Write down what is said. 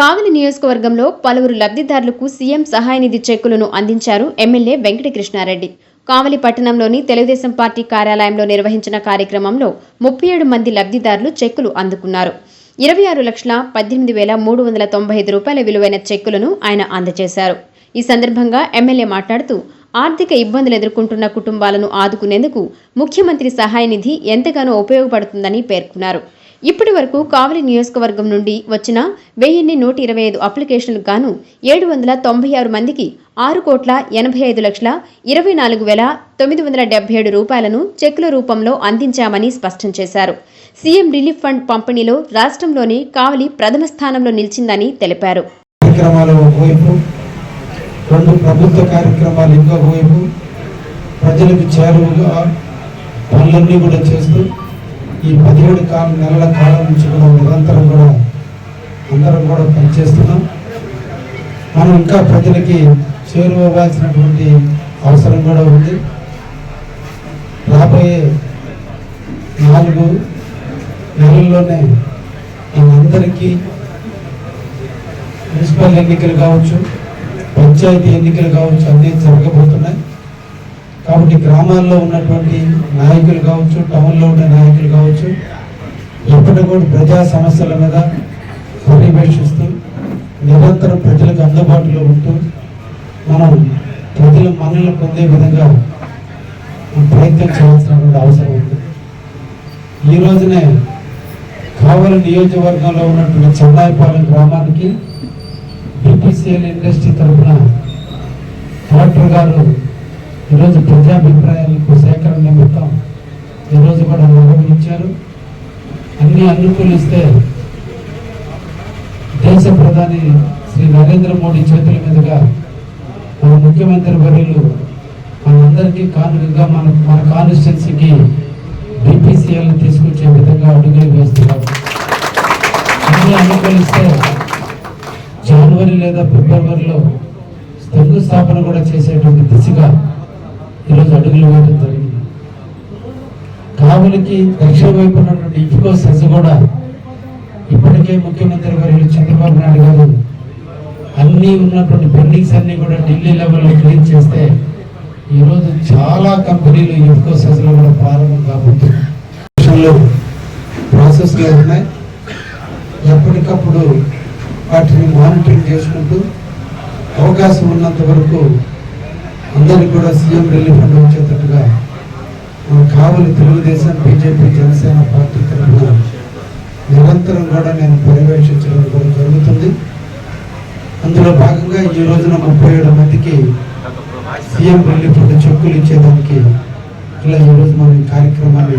కావలి నియోజకవర్గంలో పలువురు లబ్ధిదారులకు సీఎం సహాయ నిధి చెక్కులను అందించారు ఎమ్మెల్యే వెంకటకృష్ణారెడ్డి. కావలి పట్టణంలోని తెలుగుదేశం పార్టీ కార్యాలయంలో నిర్వహించిన కార్యక్రమంలో ముప్పై ఏడు మంది లబ్ధిదారులు చెక్కులు అందుకున్నారు. ఇరవై ఆరు లక్షల పద్దెనిమిది వేల మూడు వందల తొంభై ఐదు రూపాయల విలువైన చెక్కులను ఆయన అందజేశారు. ఈ సందర్భంగా ఎమ్మెల్యే మాట్లాడుతూ ఆర్థిక ఇబ్బందులు ఎదుర్కొంటున్న కుటుంబాలను ఆదుకునేందుకు ముఖ్యమంత్రి సహాయ నిధి ఎంతగానో ఉపయోగపడుతుందని పేర్కొన్నారు. ఇప్పటి వరకు కావలి నియోజకవర్గం నుండి వచ్చిన వెయ్యిన్ని నూట ఇరవై ఐదు అప్లికేషన్లకు గాను ఏడు వందల తొంభై ఆరు మందికి ఆరు కోట్ల ఎనభై ఐదు లక్షల ఇరవై నాలుగు వేల తొమ్మిది వందల డెబ్బై ఏడు రూపాయలను చెక్కుల రూపంలో అందించామని స్పష్టం చేశారు. సీఎం రిలీఫ్ ఫండ్ పంపిణీలో రాష్ట్రంలోని కావలి ప్రథమ స్థానంలో నిలిచిందని తెలిపారు. రెండు ప్రభుత్వ కార్యక్రమాలు ఇంకొక వైపు ప్రజలకు చేరువగా పనులన్నీ కూడా చేస్తూ ఈ పదిహేడు కాలం నెలల కాలం నుంచి కూడా నిరంతరం కూడా అందరం కూడా పనిచేస్తున్నాం. మనం ఇంకా ప్రజలకి చేరువవ్వాల్సినటువంటి అవసరం కూడా ఉంది. రాబోయే నాలుగు నెలల్లోనే మనందరికీ మున్సిపల్ ఎన్నికలు కావచ్చు పంచాయతీ ఎన్నికలు కావచ్చు అన్నీ జరగబోతున్నాయి. కాబట్టి గ్రామాల్లో ఉన్నటువంటి నాయకులు కావచ్చు టౌన్లో ఉండే నాయకులు కావచ్చు ఎప్పటి కూడా ప్రజా సమస్యల మీద పర్యవేక్షిస్తూ నిరంతరం ప్రజలకు అందుబాటులో ఉంటూ మనం ప్రజల మనల్ని పొందే విధంగా ప్రయత్నం చేయాల్సినటువంటి అవసరం ఉంది. ఈ రోజునే కావలి నియోజకవర్గంలో ఉన్నటువంటి చెన్నాయిపాలెం గ్రామానికి బీపీసీఎల్ ఇండస్ట్రీ తరఫున కలెక్టర్ గారు ఈరోజు ప్రజాభిప్రాయాలకు సేకరణ నిమిత్తం ఈరోజు కూడా నిర్వహించారు. అన్ని అనుకూలిస్తే దేశ ప్రధాని శ్రీ నరేంద్ర మోడీ చేతుల మీదుగా మన ముఖ్యమంత్రి వర్యులు మనందరికీ కానుకగా మన మన కాన్స్టిట్యున్సీకి బీపీసీఎల్ తీసుకొచ్చే విధంగా అడుగులు వేస్తున్నారు అన్ని అనుకూలిస్తే జనవరి లేదా ఫిబ్రవరిలో స్థాపన కూడా చేసేటువంటి దిశగా ఈరోజు అడుగులు వేయడం జరిగింది. కావులకి దక్షిణ వైపు ఉన్నటువంటి ఇఫ్కో సజ్జ కూడా ఇప్పటికే ముఖ్యమంత్రి గారు చంద్రబాబు నాయుడు గారు అన్నీ ఉన్నటువంటి పెండింగ్స్ అన్నీ కూడా ఢిల్లీ లెవెల్లో క్లీన్ చేస్తే ఈరోజు చాలా కంపెనీలు ఇఫ్కో సజ్జలో కూడా ప్రారంభం కాబోతున్నాయి. ప్రాసెస్లో ఉన్నాయి. ఎప్పటికప్పుడు వాటిని మానిటరింగ్ చేసుకుంటూ అవకాశం ఉన్నంత వరకు అందరికి కూడా సీఎం రిలీఫ్ ఫండ్ వచ్చేటట్టుగా మన కావలి తెలుగుదేశం బీజేపీ జనసేన పార్టీ తరఫున నిరంతరం కూడా నేను పర్యవేక్షించడం కూడా జరుగుతుంది. అందులో భాగంగా ఈ రోజున ముప్పై ఏడు మందికి సీఎం రిలీఫ్ ఫండ్ చెక్కులు ఇచ్చేదానికి ఇలా ఈరోజు మనం కార్యక్రమాన్ని